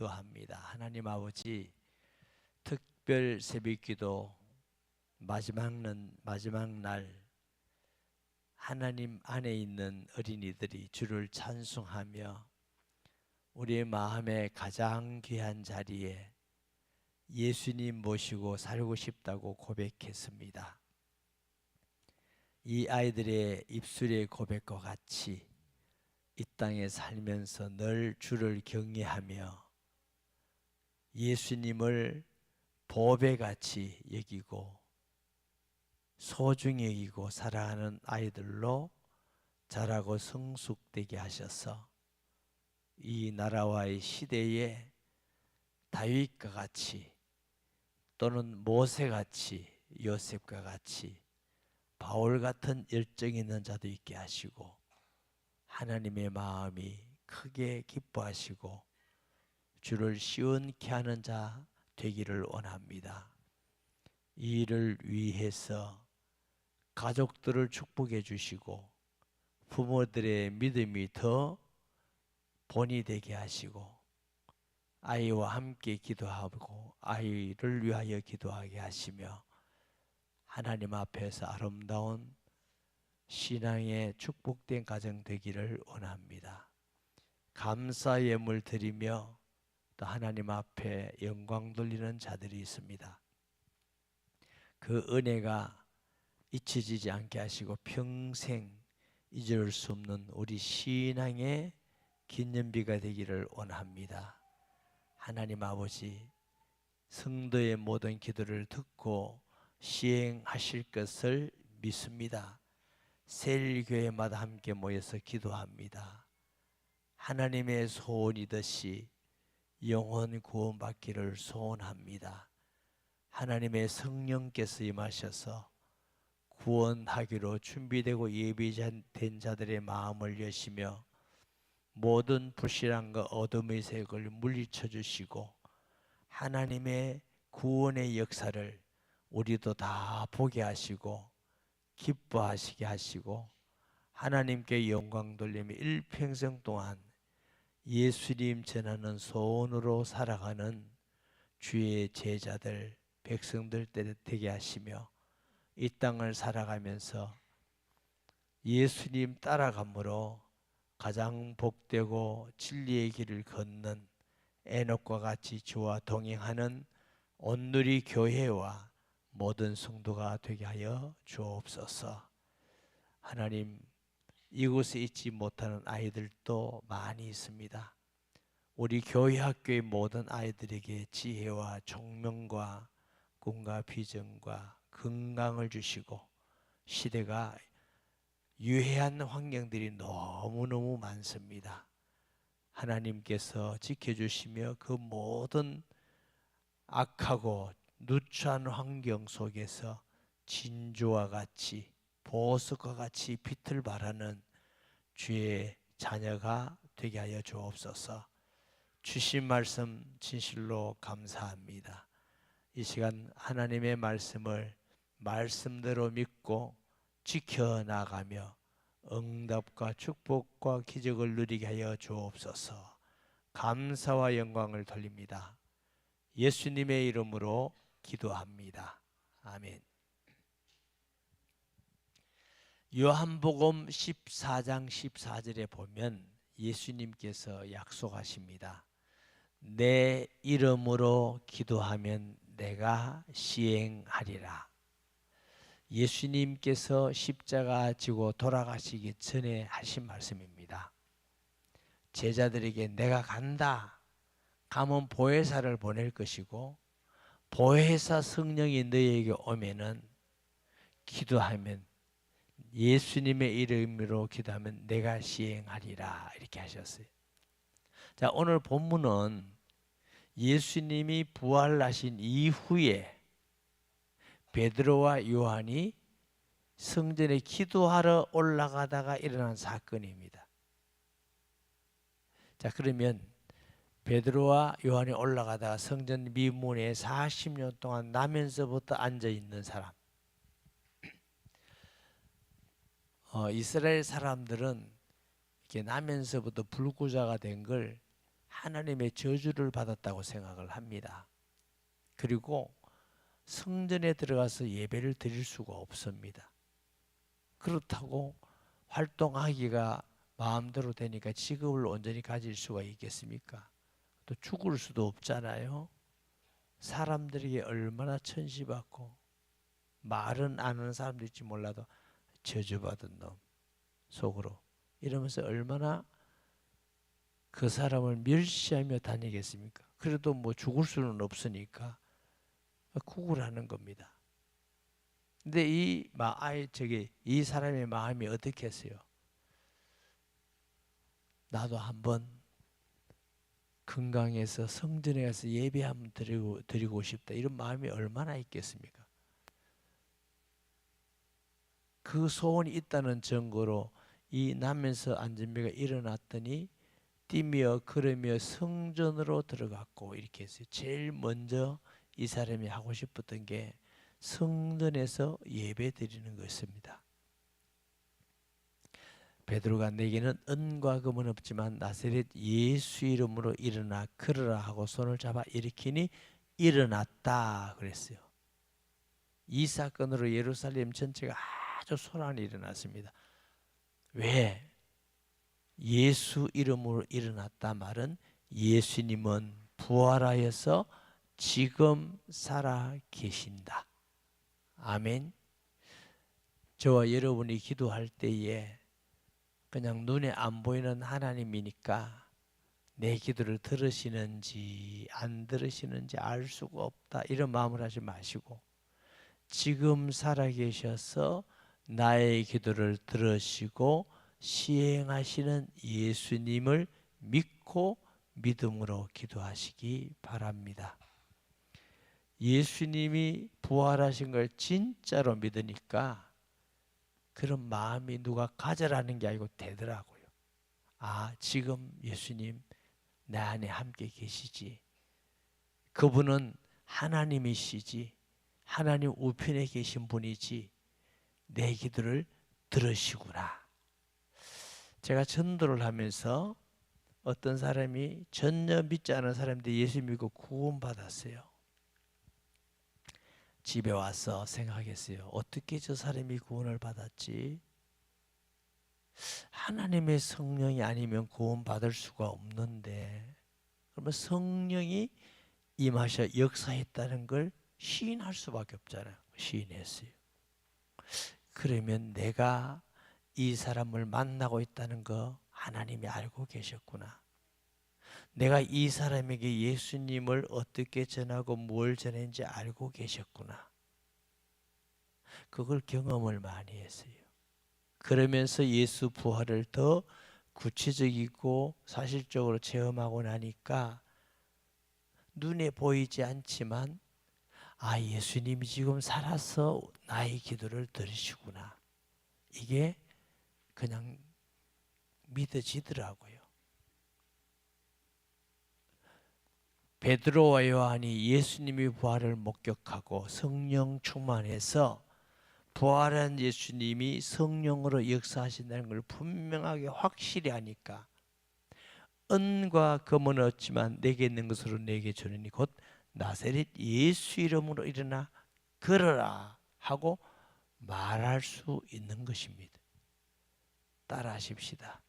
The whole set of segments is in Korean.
기도합니다. 하나님 아버지 특별 새벽기도 마지막은 마지막 날 하나님 안에 있는 어린이들이 주를 찬송하며 우리의 마음에 가장 귀한 자리에 예수님 모시고 살고 싶다고 고백했습니다. 이 아이들의 입술의 고백과 같이 이 땅에 살면서 늘 주를 경외하며 예수님을 보배같이 여기고 소중히 여기고 사랑하는 아이들로 자라고 성숙되게 하셔서 이 나라와의 시대에 다윗과 같이 또는 모세같이 요셉과 같이 바울 같은 열정 있는 자도 있게 하시고 하나님의 마음이 크게 기뻐하시고 주를 시원케 하는 자 되기를 원합니다. 이 일을 위해서 가족들을 축복해 주시고 부모들의 믿음이 더 본이 되게 하시고 아이와 함께 기도하고 아이를 위하여 기도하게 하시며 하나님 앞에서 아름다운 신앙의 축복된 가정 되기를 원합니다. 감사 예물 드리며 또 하나님 앞에 영광 돌리는 자들이 있습니다. 그 은혜가 잊혀지지 않게 하시고 평생 잊을 수 없는 우리 신앙의 기념비가 되기를 원합니다. 하나님 아버지 성도의 모든 기도를 듣고 시행하실 것을 믿습니다. 세일 교회마다 함께 모여서 기도합니다. 하나님의 소원이듯이 영혼 구원받기를 소원합니다. 하나님의 성령께서 임하셔서 구원하기로 준비되고 예비된 자들의 마음을 여시며 모든 불신앙과 어둠의 색을 물리쳐 주시고 하나님의 구원의 역사를 우리도 다 보게 하시고 기뻐하시게 하시고 하나님께 영광 돌리며 일평생 동안 예수님 전하는 소원으로 살아가는 주의 제자들 백성들 되게 하시며 이 땅을 살아가면서 예수님 따라감으로 가장 복되고 진리의 길을 걷는 에녹과 같이 주와 동행하는 온누리 교회와 모든 성도가 되게 하여 주옵소서. 하나님 이곳에 있지 못하는 아이들도 많이 있습니다. 우리 교회 학교의 모든 아이들에게 지혜와 총명과 꿈과 비전과 건강을 주시고 시대가 유해한 환경들이 너무너무 많습니다. 하나님께서 지켜주시며 그 모든 악하고 누추한 환경 속에서 진주와 같이 보석과 같이 빛을 발하는 주의 자녀가 되게 하여 주옵소서. 주신 말씀 진실로 감사합니다. 이 시간 하나님의 말씀을 말씀대로 믿고 지켜 나가며 응답과 축복과 기적을 누리게 하여 주옵소서. 감사와 영광을 돌립니다. 예수님의 이름으로 기도합니다. 아멘. 요한복음 14장 14절에 보면 예수님께서 약속하십니다. 내 이름으로 기도하면 내가 시행하리라. 예수님께서 십자가 지고 돌아가시기 전에 하신 말씀입니다. 제자들에게 내가 간다. 가면 보혜사를 보낼 것이고 보혜사 성령이 너희에게 오면은 기도하면 예수님의 이름으로 기도하면 내가 시행하리라 이렇게 하셨어요. 자 오늘 본문은 예수님이 부활하신 이후에 베드로와 요한이 성전에 기도하러 올라가다가 일어난 사건입니다. 자 그러면 베드로와 요한이 올라가다가 성전 미문에 40년 동안 나면서부터 앉아 있는 사람. 어, 이스라엘 사람들은 이렇게 나면서부터 불구자가 된 걸 하나님의 저주를 받았다고 생각을 합니다. 그리고 성전에 들어가서 예배를 드릴 수가 없습니다. 그렇다고 활동하기가 마음대로 되니까 직업을 온전히 가질 수가 있겠습니까? 또 죽을 수도 없잖아요. 사람들에게 얼마나 천시받고 말은 아는 사람도 있지 몰라도 저주받은 놈 속으로 이러면서 얼마나 그 사람을 멸시하며 다니겠습니까? 그래도 뭐 죽을 수는 없으니까 구굴하는 겁니다. 근데 이 마 아이 저기 이 사람의 마음이 어떻게 했어요? 나도 한번 건강해서 성전에 가서 예배 한번 드리고 드리고 싶다 이런 마음이 얼마나 있겠습니까? 그 소원이 있다는 증거로 이 남면서 안전비가 일어났더니 뛰며 걸으며 성전으로 들어갔고 이렇게 했어요. 제일 먼저 이 사람이 하고 싶었던 게 성전에서 예배 드리는 것입니다. 베드로가 내게는 은과 금은 없지만 나사렛 예수 이름으로 일어나 걸으라 하고 손을 잡아 일으키니 일어났다 그랬어요. 이 사건으로 예루살렘 전체가 아주 소란이 일어났습니다. 왜? 예수 이름으로 일어났다 말은 예수님은 부활하여서 지금 살아 계신다. 아멘. 저와 여러분이 기도할 때에 그냥 눈에 안 보이는 하나님이니까 내 기도를 들으시는지 안 들으시는지 알 수가 없다. 이런 마음을 하지 마시고 지금 살아 계셔서 나의 기도를 들으시고 시행하시는 예수님을 믿고 믿음으로 기도하시기 바랍니다. 예수님이 부활하신 걸 진짜로 믿으니까 그런 마음이 누가 가져라는 게 아니고 되더라고요. 아, 지금 예수님 내 안에 함께 계시지. 그분은 하나님이시지. 하나님 우편에 계신 분이지. 내 기도를 들으시구나. 제가 전도를 하면서 어떤 사람이 전혀 믿지 않은 사람인데 예수 믿고 구원받았어요. 집에 와서 생각했어요. 어떻게 저 사람이 구원을 받았지? 하나님의 성령이 아니면 구원받을 수가 없는데 그러면 성령이 임하셔 역사했다는 걸 시인할 수밖에 없잖아요. 시인했어요. 그러면 내가 이 사람을 만나고 있다는 거 하나님이 알고 계셨구나. 내가 이 사람에게 예수님을 어떻게 전하고 뭘 전했는지 알고 계셨구나. 그걸 경험을 많이 했어요. 그러면서 예수 부활을 더 구체적이고 사실적으로 체험하고 나니까 눈에 보이지 않지만 아 예수님이 지금 살아서 나의 기도를 들으시구나. 이게 그냥 믿어지더라고요. 베드로와 요한이 예수님의 부활을 목격하고 성령 충만해서 부활한 예수님이 성령으로 역사하신다는 걸 분명하게 확실히 하니까 은과 금은 없지만 내게 있는 것으로 내게 주느니 곧 나사렛 예수 이름으로 일어나 걸어라 하고 말할 수 있는 것입니다. 따라하십시다.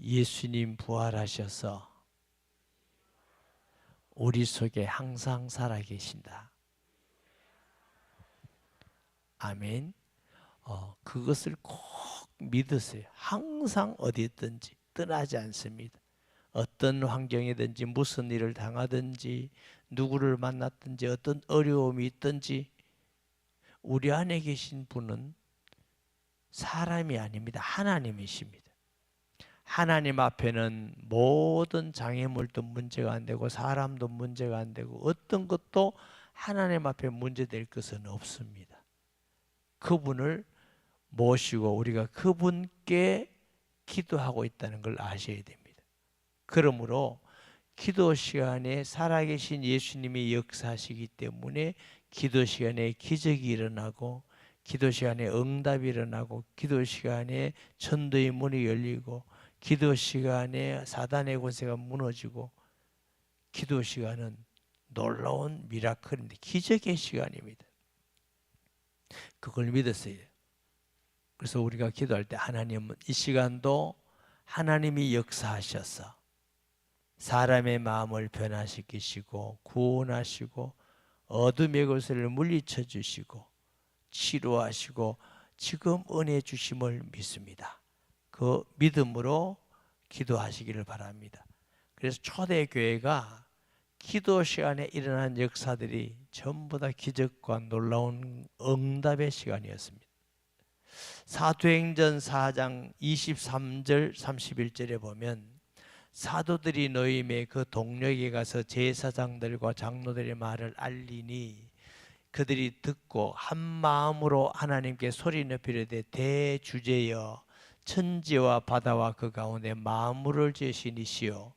예수님 부활하셔서 우리 속에 항상 살아계신다. 아멘. 어, 그것을 꼭 믿으세요. 항상 어디 있든지 떠나지 않습니다. 어떤 환경이든지 무슨 일을 당하든지 누구를 만났든지 어떤 어려움이 있든지 우리 안에 계신 분은 사람이 아닙니다. 하나님이십니다. 하나님 앞에는 모든 장애물도 문제가 안 되고 사람도 문제가 안 되고 어떤 것도 하나님 앞에 문제될 것은 없습니다. 그분을 모시고 우리가 그분께 기도하고 있다는 걸 아셔야 됩니다. 그러므로 기도 시간에 살아계신 예수님이 역사하시기 때문에 기도 시간에 기적이 일어나고 기도 시간에 응답이 일어나고 기도 시간에 천도의 문이 열리고 기도 시간에 사단의 권세가 무너지고 기도 시간은 놀라운 미라클인데 기적의 시간입니다. 그걸 믿었어요. 그래서 우리가 기도할 때 하나님은 이 시간도 하나님이 역사하셔서 사람의 마음을 변화시키시고 구원하시고 어둠의 것을 물리쳐 주시고 치료하시고 지금 은혜 주심을 믿습니다. 그 믿음으로 기도하시기를 바랍니다. 그래서 초대 교회가 기도 시간에 일어난 역사들이 전부 다 기적과 놀라운 응답의 시간이었습니다. 사도행전 4장 23절 31절에 보면 사도들이 노임에 그 동력에 가서 제사장들과 장로들의 말을 알리니 그들이 듣고 한 마음으로 하나님께 소리 높이려되 대주제여 천지와 바다와 그 가운데 만물을 지으시니시요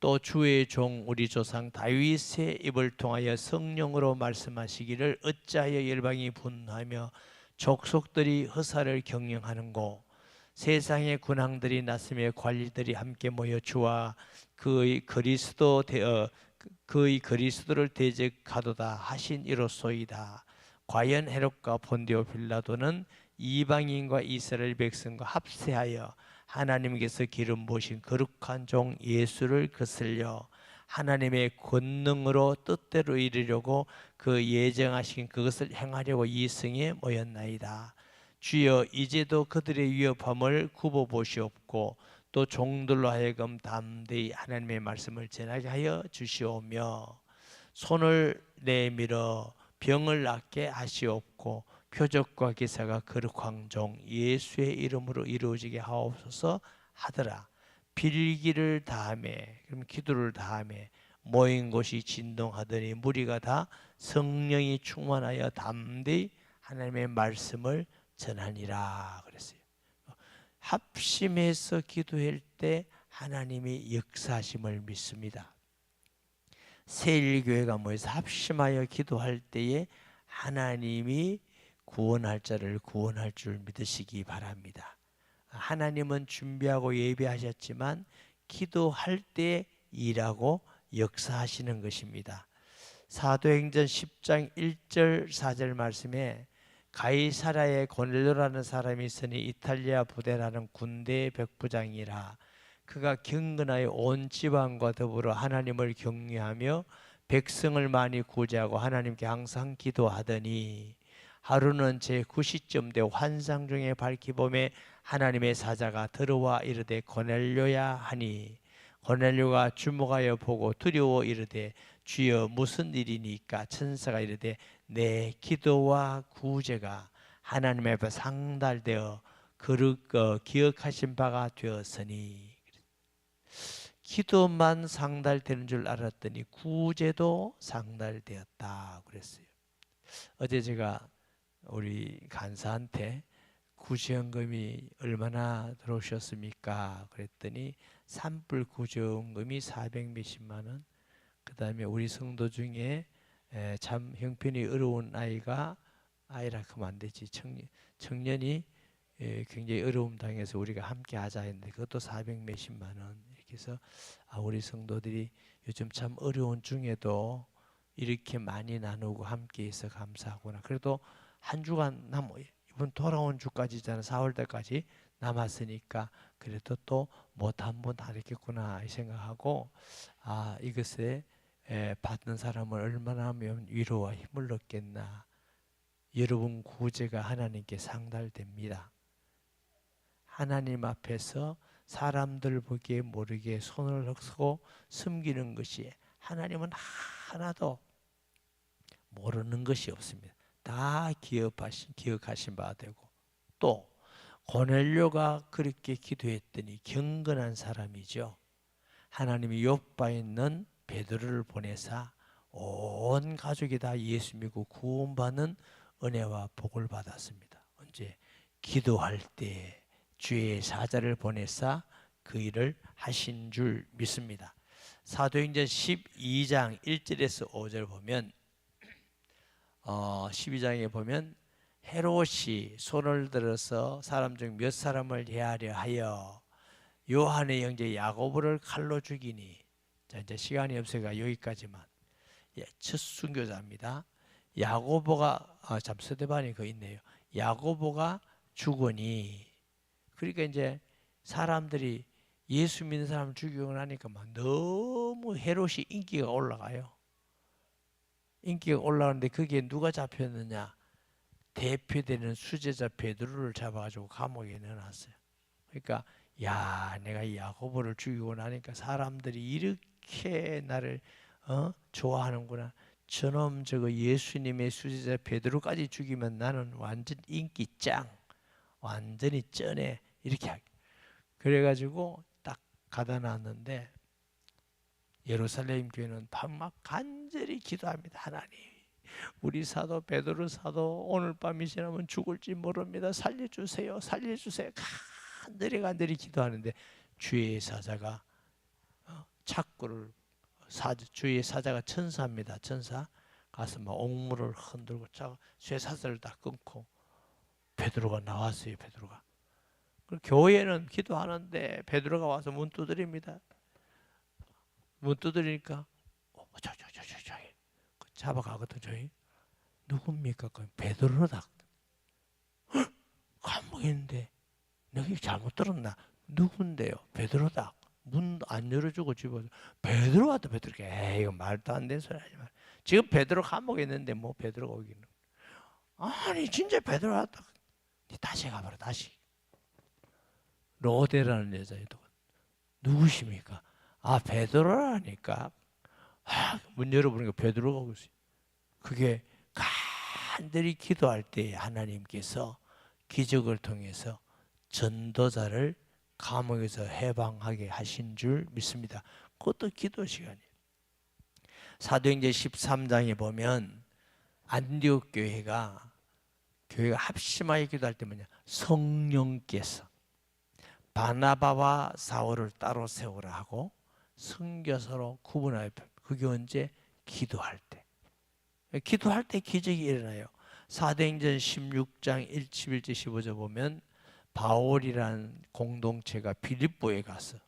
또 주의 종 우리 조상 다윗의 입을 통하여 성령으로 말씀하시기를 어찌하여 열방이 분하며 족속들이 허사를 경영하는고 세상의 군왕들이 나스며 관리들이 함께 모여 주와 그의 그리스도 되어 그의 그리스도를 대적하도다 하신 이로소이다. 과연 헤롯과 본디오 빌라도는 이방인과 이스라엘 백성과 합세하여 하나님께서 기름 부으신 거룩한 종 예수를 거슬려 하나님의 권능으로 뜻대로 이르려고 그 예정하신 그것을 행하려고 이승에 모였나이다. 주여 이제도 그들의 위협함을 굽어 보시옵고 또 종들로 하여금 담대히 하나님의 말씀을 전하게 하여 주시오며 손을 내밀어 병을 낫게 하시옵고 표적과 기사가 거룩한 종 예수의 이름으로 이루어지게 하옵소서 하더라. 빌기를 다함에 그럼 기도를 다함에 모인 곳이 진동하더니 무리가 다 성령이 충만하여 담대히 하나님의 말씀을 전하니라 그랬어요. 합심해서 기도할 때 하나님이 역사하심을 믿습니다. 세일교회가 모여서 합심하여 기도할 때에 하나님이 구원할 자를 구원할 줄 믿으시기 바랍니다. 하나님은 준비하고 예배하셨지만 기도할 때 일하고 역사하시는 것입니다. 사도행전 10장 1절 4절 말씀에 가이사라의 고넬료라는 사람이 있으니 이탈리아 부대라는 군대의 백부장이라 그가 경건하여 온 지방과 더불어 하나님을 경외하며 백성을 많이 구제하고 하나님께 항상 기도하더니 하루는 제 9시쯤 되 환상 중에 밝히 봄에 하나님의 사자가 들어와 이르되 고넬료야 하니 고넬료가 주목하여 보고 두려워 이르되 주여 무슨 일이니까 천사가 이르되 내 기도와 구제가 하나님 앞에 상달되어 그릇 어, 기억하신 바가 되었으니 기도만 상달되는 줄 알았더니 구제도 상달되었다 그랬어요. 어제 제가 우리 간사한테 구제연금이 얼마나 들어오셨습니까? 그랬더니 산불 구제연금이 400 몇십만 원. 그다음에 우리 성도 중에 에, 참 형편이 어려운 아이가 아이라 하면 안 되지 청년 청년이 에, 굉장히 어려움 당해서 우리가 함께 하자 했는데 그것도 400 몇십만 원 이렇게 해서 아, 우리 성도들이 요즘 참 어려운 중에도 이렇게 많이 나누고 함께해서 감사하구나. 그래도 한 주간 남 이번 돌아온 주까지잖아 4월 달까지 남았으니까 그래도 또 못 한번 다르겠구나 생각하고 아 이것에 에, 받는 사람을 얼마나 하면 위로와 힘을 얻겠나. 여러분 구제가 하나님께 상달됩니다. 하나님 앞에서 사람들 보기에 모르게 손을 흙쓰고 숨기는 것이 하나님은 하나도 모르는 것이 없습니다. 다 기억하신, 기억하신 바 되고 또 고넬료가 그렇게 기도했더니 경건한 사람이죠. 하나님이 욕바 있는 베드로를 보내사 온 가족이 다 예수 믿고 구원받는 은혜와 복을 받았습니다. 언제 기도할 때 주의 사자를 보내사 그 일을 하신 줄 믿습니다. 사도행전 12장 1절에서 5절 보면 어, 12장에 보면 헤롯이 손을 들어서 사람 중 몇 사람을 해하려 하여 요한의 형제 야고보를 칼로 죽이니 자 이제 시간이 없으니까 여기까지만. 예, 첫 순교자입니다. 야고보가 아, 참 스데반이 그 있네요. 야고보가 죽으니 그러니까 이제 사람들이 예수 믿는 사람 죽이고 나니까 막 너무 헤롯이 인기가 올라가요. 인기가 올라가는데 그게 누가 잡혔느냐? 대표되는 수제자 베드로를 잡아가지고 감옥에 넣어놨어요. 그러니까 야 내가 이 야고보를 죽이고 나니까 사람들이 이렇게 나를 어? 좋아하는구나. 저놈 저거 예수님의 수제자 베드로까지 죽이면 나는 완전 인기 짱, 완전히 쩌네 이렇게 하- 그래가지고 딱 가다 놨는데 예루살렘 교회는 밤막 간절히 기도합니다 하나님. 우리 사도 베드로 사도 오늘 밤이 지나면 죽을지 모릅니다. 살려주세요, 살려주세요. 간절히 간절히 기도하는데 주의 사자가 어, 착구를 사, 주의 사자가 천사입니다. 천사 가서 막 옥물을 흔들고 쇠 사슬을 다 끊고 베드로가 나왔어요. 베드로가 그 교회는 기도하는데 베드로가 와서 문 두드립니다. 문 두드리니까 어, 저저저저 저기 그 잡아가거든 저희 누굽니까? 그 베드로다. 있는데 너희 잘못 들었나? 누군데요? 베드로다. 문 안 열어주고 집어서 베드로 왔다 베드로 에이 이거 말도 안 되는 소리 하지 마. 지금 베드로 감옥에 있는데 뭐 베드로가 오기는 아니 진짜 베드로 왔다. 니 다시 가봐라 다시. 로데라는 여자애도 누구십니까? 아 베드로라니까. 아, 문 열어보니까 베드로가 오고 있어요. 그게 간절히 기도할 때 하나님께서 기적을 통해서 전도자를 감옥에서 해방하게 하신 줄 믿습니다. 그것도 기도 시간이에요. 사도행전 13장에 보면 안디옥 교회가 교회가 합심하게 기도할 때 뭐냐? 성령께서 바나바와 사울을 따로 세우라 하고 선교사로 구분하여 그게 언제 기도할 때 기도할 때 기적이 일어나요. 사도행전 16장 1, 11절 15절 보면 바울이란 공동체가 빌립보에 가서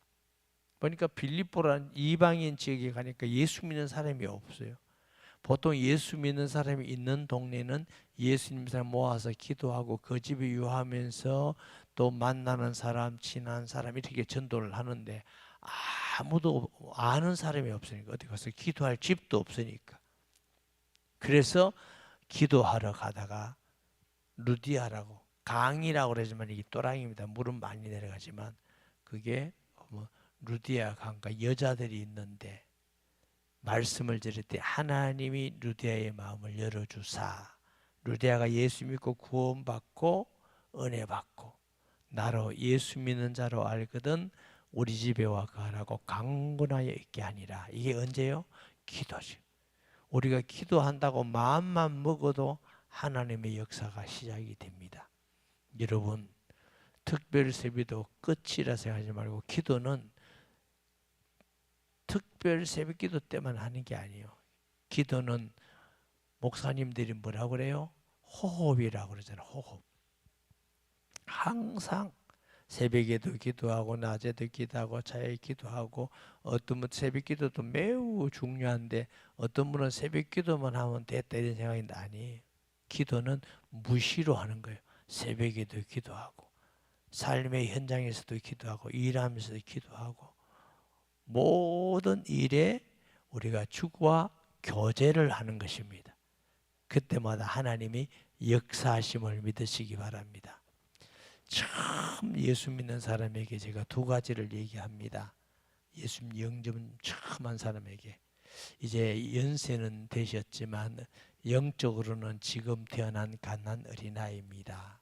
보니까 빌립보란 이방인 지역에 가니까 예수 믿는 사람이 없어요. 보통 예수 믿는 사람이 있는 동네는 예수님 사람 모아서 기도하고 그 집에 유하면서 또 만나는 사람, 친한 사람 이렇게 전도를 하는데 아무도 아는 사람이 없으니까 어디 가서 기도할 집도 없으니까 그래서 기도하러 가다가 루디아라고 강이라고 그러지만 이게 또랑입니다. 물은 많이 내려가지만 그게 뭐 루디아 강가 여자들이 있는데 말씀을 들을 때 하나님이 루디아의 마음을 열어주사 루디아가 예수 믿고 구원받고 은혜 받고 나로 예수 믿는 자로 알거든 우리 집에 와 가라고 강권하여 있게 하니라 이게 언제요? 기도죠. 우리가 기도한다고 마음만 먹어도 하나님의 역사가 시작이 됩니다. 여러분 특별 세비도 끝이라 생각하지 말고 기도는 특별 새벽 기도 때만 하는 게 아니에요. 기도는 목사님들이 뭐라 그래요? 호흡이라고 그러잖아요. 호흡. 항상 새벽에도 기도하고 낮에도 기도하고 자에 기도하고 어떤 분 새벽 기도도 매우 중요한데 어떤 분은 새벽 기도만 하면 됐다 이런 생각인데 아니에요. 기도는 무시로 하는 거예요. 새벽에도 기도하고 삶의 현장에서도 기도하고 일하면서도 기도하고 모든 일에 우리가 주와 교제를 하는 것입니다. 그때마다 하나님이 역사하심을 믿으시기 바랍니다. 처음 예수 믿는 사람에게 제가 두 가지를 얘기합니다. 예수 영접 처음 한 사람에게 이제 연세는 되셨지만 영적으로는 지금 태어난 갓난 어린아이입니다.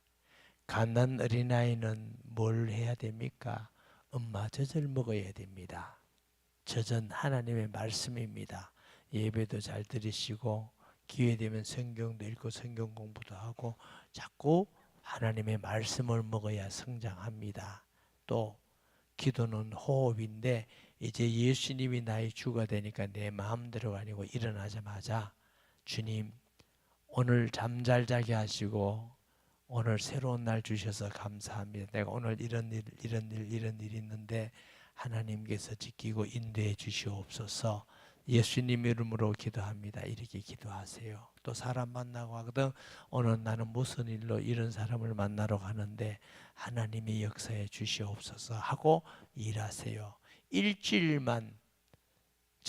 갓난 어린아이는 뭘 해야 됩니까? 엄마 젖을 먹어야 됩니다. 젖은 하나님의 말씀입니다. 예배도 잘 들으시고 기회 되면 성경도 읽고 성경 공부도 하고 자꾸 하나님의 말씀을 먹어야 성장합니다. 또 기도는 호흡인데 이제 예수님이 나의 주가 되니까 내 마음대로가 아니고 일어나자마자 주님 오늘 잠 잘 자게 하시고 오늘 새로운 날 주셔서 감사합니다. 내가 오늘 이런 일 이런 일 이런 일이 있는데 하나님께서 지키고 인도해 주시옵소서. 예수님 이름으로 기도합니다. 이렇게 기도하세요. 또 사람 만나고 하거든 오늘 나는 무슨 일로 이런 사람을 만나러 가는데 하나님이 역사해 주시옵소서 하고 일하세요. 일주일만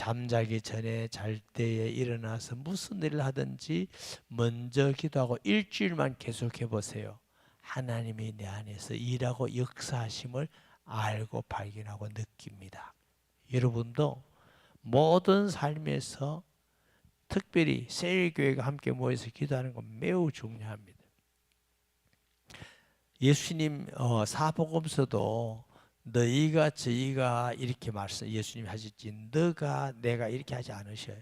잠자기 전에 잘 때에 일어나서 무슨 일을 하든지 먼저 기도하고 일주일만 계속해 보세요. 하나님이 내 안에서 일하고 역사하심을 알고 발견하고 느낍니다. 여러분도 모든 삶에서 특별히 세일 교회가 함께 모여서 기도하는 건 매우 중요합니다. 예수님 어, 사복음서도 너희가 저희가 이렇게 말씀 예수님 하셨지 너가 내가 이렇게 하지 않으셔요.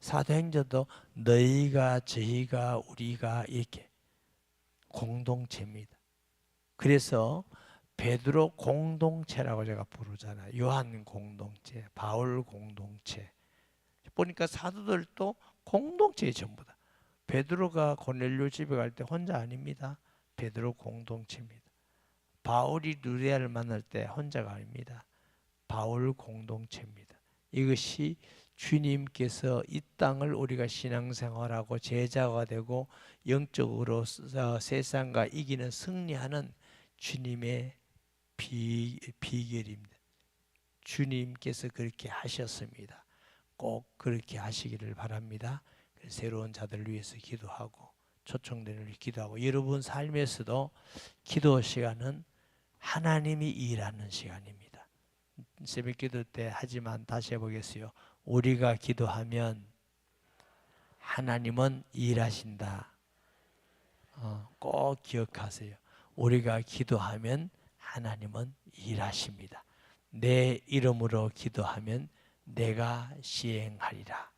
사도행전도 너희가 저희가 우리가 이렇게 공동체입니다. 그래서 베드로 공동체라고 제가 부르잖아요. 요한 공동체, 바울 공동체. 보니까 사도들도 공동체의 전부다. 베드로가 고넬료 집에 갈 때 혼자 아닙니다. 베드로 공동체입니다. 바울이 누리아를 만날 때 혼자가 아닙니다. 바울 공동체입니다. 이것이 주님께서 이 땅을 우리가 신앙생활하고 제자가 되고 영적으로 세상과 이기는 승리하는 주님의 비, 비결입니다. 주님께서 그렇게 하셨습니다. 꼭 그렇게 하시기를 바랍니다. 새로운 자들을 위해서 기도하고 초청되는 기도하고 여러분 삶에서도 기도 시간은 하나님이 일하는 시간입니다. 새벽 기도 때 하지만 다시 해보겠어요. 우리가 기도하면 하나님은 일하신다. 어, 꼭 기억하세요. 우리가 기도하면 하나님은 일하십니다. 내 이름으로 기도하면 내가 시행하리라.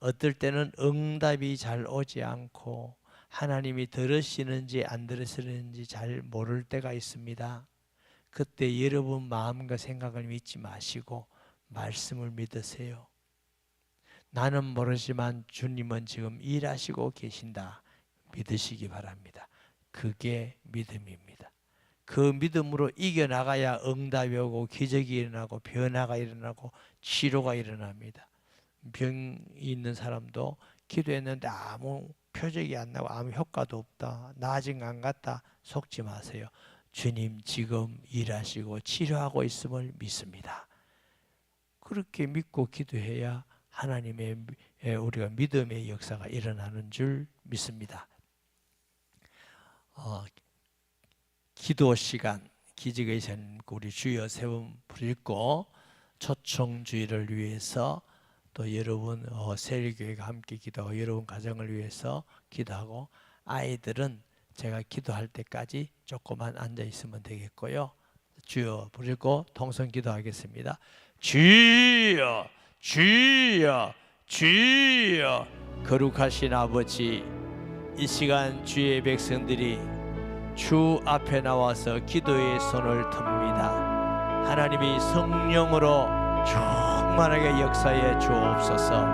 어떨 때는 응답이 잘 오지 않고 하나님이 들으시는지 안 들으시는지 잘 모를 때가 있습니다. 그때 여러분 마음과 생각을 믿지 마시고 말씀을 믿으세요. 나는 모르지만 주님은 지금 일하시고 계신다. 믿으시기 바랍니다. 그게 믿음입니다. 그 믿음으로 이겨나가야 응답이 오고 기적이 일어나고 변화가 일어나고 치료가 일어납니다. 병이 있는 사람도 기도했는데 아무 표적이 안 나고 아무 효과도 없다. 나아진 안 같다. 속지 마세요. 주님 지금 일하시고 치료하고 있음을 믿습니다. 그렇게 믿고 기도해야 하나님의 우리가 믿음의 역사가 일어나는 줄 믿습니다. 어, 기도 시간 기적의 전 우리 주여 세움 부리고 초청주의를 위해서 또 여러분 어, 세일교회가 함께 기도하고 여러분 가정을 위해서 기도하고 아이들은 제가 기도할 때까지 조금만 앉아 있으면 되겠고요. 주여 부르고 통성 기도하겠습니다. 주여 주여 주여 거룩하신 아버지 이 시간 주의 백성들이 주 앞에 나와서 기도의 손을 듭니다. 하나님이 성령으로 충만하게 역사해 주옵소서.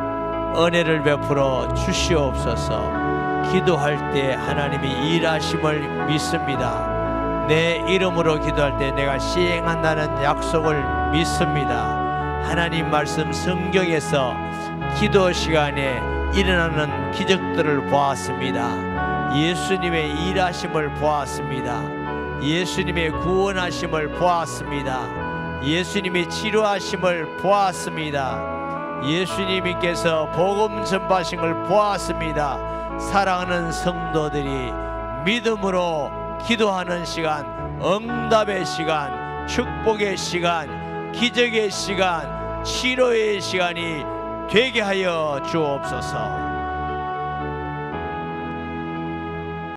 은혜를 베풀어 주시옵소서. 기도할 때 하나님이 일하심을 믿습니다. 내 이름으로 기도할 때 내가 시행한다는 약속을 믿습니다. 하나님 말씀 성경에서 기도 시간에 일어나는 기적들을 보았습니다. 예수님의 일하심을 보았습니다. 예수님의 구원하심을 보았습니다. 예수님의 치료하심을 보았습니다. 예수님께서 복음 전파심을 보았습니다. 사랑하는 성도들이 믿음으로 기도하는 시간, 응답의 시간, 축복의 시간, 기적의 시간, 치료의 시간이 되게 하여 주옵소서.